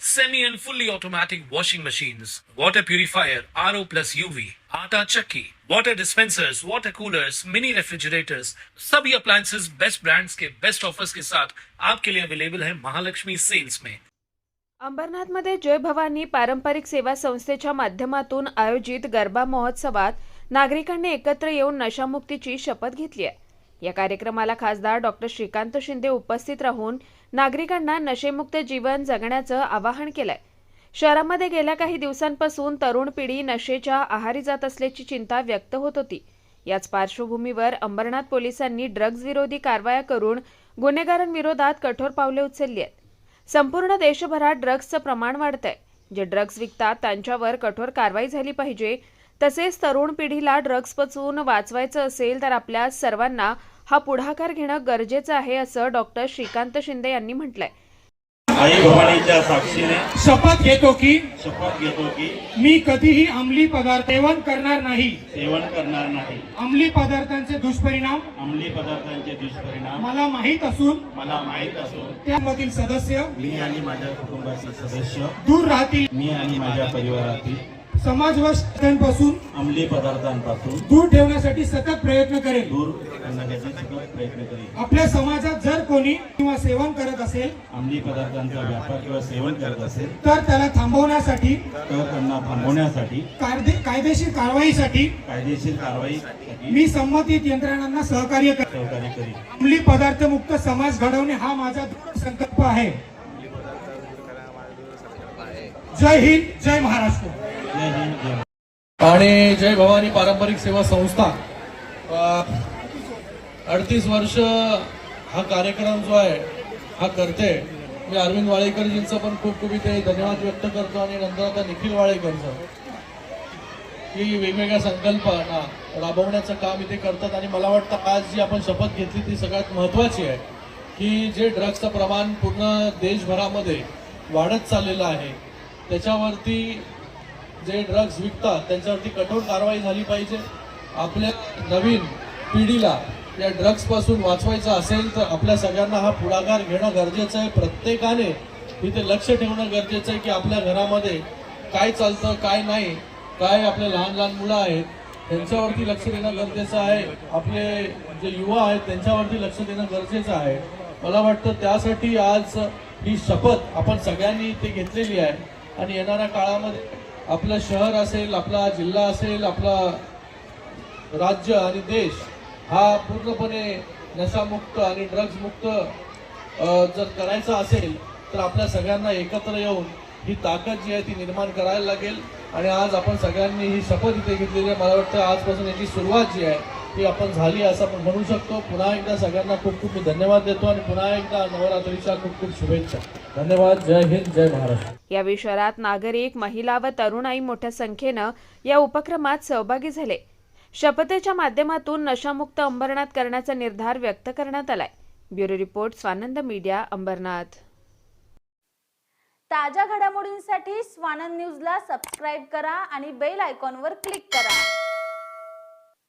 semi and fully automatic washing machines, water purifier, RO plus UV, आटा चक्की, water dispensers, water coolers, mini refrigerators, सभी appliances. Best brands के best offers के साथ आपके लिए अवेलेबल है महालक्ष्मी सेल्स में अंबरनाथमध्ये जय भवानी पारंपरिक सेवा संस्थेच्या माध्यमातून आयोजित गरबा महोत्सवात नागरिकांनी एकत्र येऊन नशामुक्तीची शपथ घेतली आहे. या कार्यक्रमाला खासदार डॉक्टर श्रीकांत शिंदे उपस्थित राहून नागरिकांना नशेमुक्त जीवन जगण्याचं आवाहन केलंय. शहरामध्ये गेल्या काही दिवसांपासून तरुण पिढी नशेच्या आहारी जात असल्याची चिंता व्यक्त होत होती. याच पार्श्वभूमीवर अंबरनाथ पोलिसांनी ड्रग्ज विरोधी कारवाया करून गुन्हेगारांविरोधात कठोर पावले उचलली आहेत. संपूर्ण देशभरात ड्रग्जचं प्रमाण वाढतंय. जे ड्रग्ज विकतात त्यांच्यावर कठोर कारवाई झाली पाहिजे तसेच तरुण पिढीला ड्रग्जपासून वाचवायचं असेल तर आपल्या सर्वांना हा पुढाकार घेणं गरजेचं आहे असं डॉक्टर श्रीकांत शिंदे यांनी म्हटलंय. आई भवानीच्या साक्षीने शपथ घेतो की शपथ घेतो की मी कधीही अंमली पदार्थ सेवन करणार नाही. सेवन करणार नाही. अंमली पदार्थांचे दुष्परिणाम अंमली पदार्थांचे दुष्परिणाम मला माहीत असून मला माहीत असून त्यामधील सदस्य मी आणि माझ्या कुटुंबाचे सदस्य दूर राहतील. मी आणि माझ्या परिवारातील समाज व अंमली पदार्थांपासून दूर ठेवण्यासाठी सतत प्रयत्न करेल. दूर करण्याचा सतत प्रयत्न करेल. आपल्या समाजात जर कोणी किंवा सेवन करत असेल अंमली पदार्थांचा व्यापार किंवा सेवन करत असेल तर त्याला थांबवण्यासाठी तर त्यांना थांबवण्यासाठी कायदे कायदेशीर कारवाईसाठी कायदेशीर कारवाईसाठी मी संबंधित यंत्रणांना सहकार्य करेन. सहकार्य करील अंमली पदार्थ मुक्त समाज घडवणे हा माझा दृढ संकल्प आहे. जय हिंद जय महाराष्ट्र. आणि जय भवानी पारंपरिक सेवा संस्था. अडतीस वर्ष हा कार्यक्रम जो आहे हा करते. मी अरविंद वाळेकरजींचं पण खूप खूप इथे धन्यवाद व्यक्त करतो आणि नंतर आता निखिल वाळेकरचं. की वेगवेगळ्या संकल्पना राबवण्याचं काम इथे करतात आणि मला वाटतं आज जी आपण शपथ घेतली ती सगळ्यात महत्त्वाची आहे. की जे ड्रग्जचं प्रमाण पूर्ण देशभरामध्ये वाढत चाललेलं आहे त्याच्यावरती जे ड्रग्ज विकतात त्यांच्यावरती कठोर कारवाई झाली पाहिजे. आपल्या नवीन पिढीला या ड्रग्जपासून वाचवायचं असेल तर आपल्या सगळ्यांना हा पुढाकार घेणं गरजेचं आहे. प्रत्येकाने इथे लक्ष ठेवणं गरजेचं आहे की आपल्या घरामध्ये काय चालतं काय नाही काय आपले लहान लहान मुलं आहेत त्यांच्यावरती लक्ष देणं गरजेचं आहे. आपले जे युवा आहेत त्यांच्यावरती लक्ष देणं गरजेचं आहे. मला वाटतं त्यासाठी आज ही शपथ आपण सगळ्यांनी इथे घेतलेली आहे. आणि येणाऱ्या काळामध्ये आपलं शहर असेल आपला जिल्हा असेल आपला राज्य आणि देश हा पूर्णपणे नशामुक्त आणि ड्रग्जमुक्त जर करायचा असेल तर आपल्या सगळ्यांना एकत्र येऊन ही ताकद जी आहे ती निर्माण करायला लागेल. आणि आज आपण सगळ्यांनी ही शपथ इथे घेतलेली आहे. मला वाटतं आजपासून याची सुरुवात जी आहे ती आपण झाली असं आपण म्हणू शकतो. पुन्हा एकदा सगळ्यांना खूप खूप मी धन्यवाद देतो आणि पुन्हा एकदा नवरात्रीच्या खूप खूप शुभेच्छा. धन्यवाद. जय हिंद जय महाराष्ट्र. यावेळी शहरात नागरिक महिला व तरुणाई मोठ्या संख्येनं या उपक्रमात सहभागी झाले. शपथेच्या माध्यमातून नशामुक्त अंबरनाथ करण्याचा निर्धार व्यक्त करण्यात आलाय. Bureau report Swanand media Ambernath. ताज्या घडामोडींसाठी स्वानंद न्यूजला सबस्क्राईब करा आणि बेल आयकॉनवर क्लिक करा.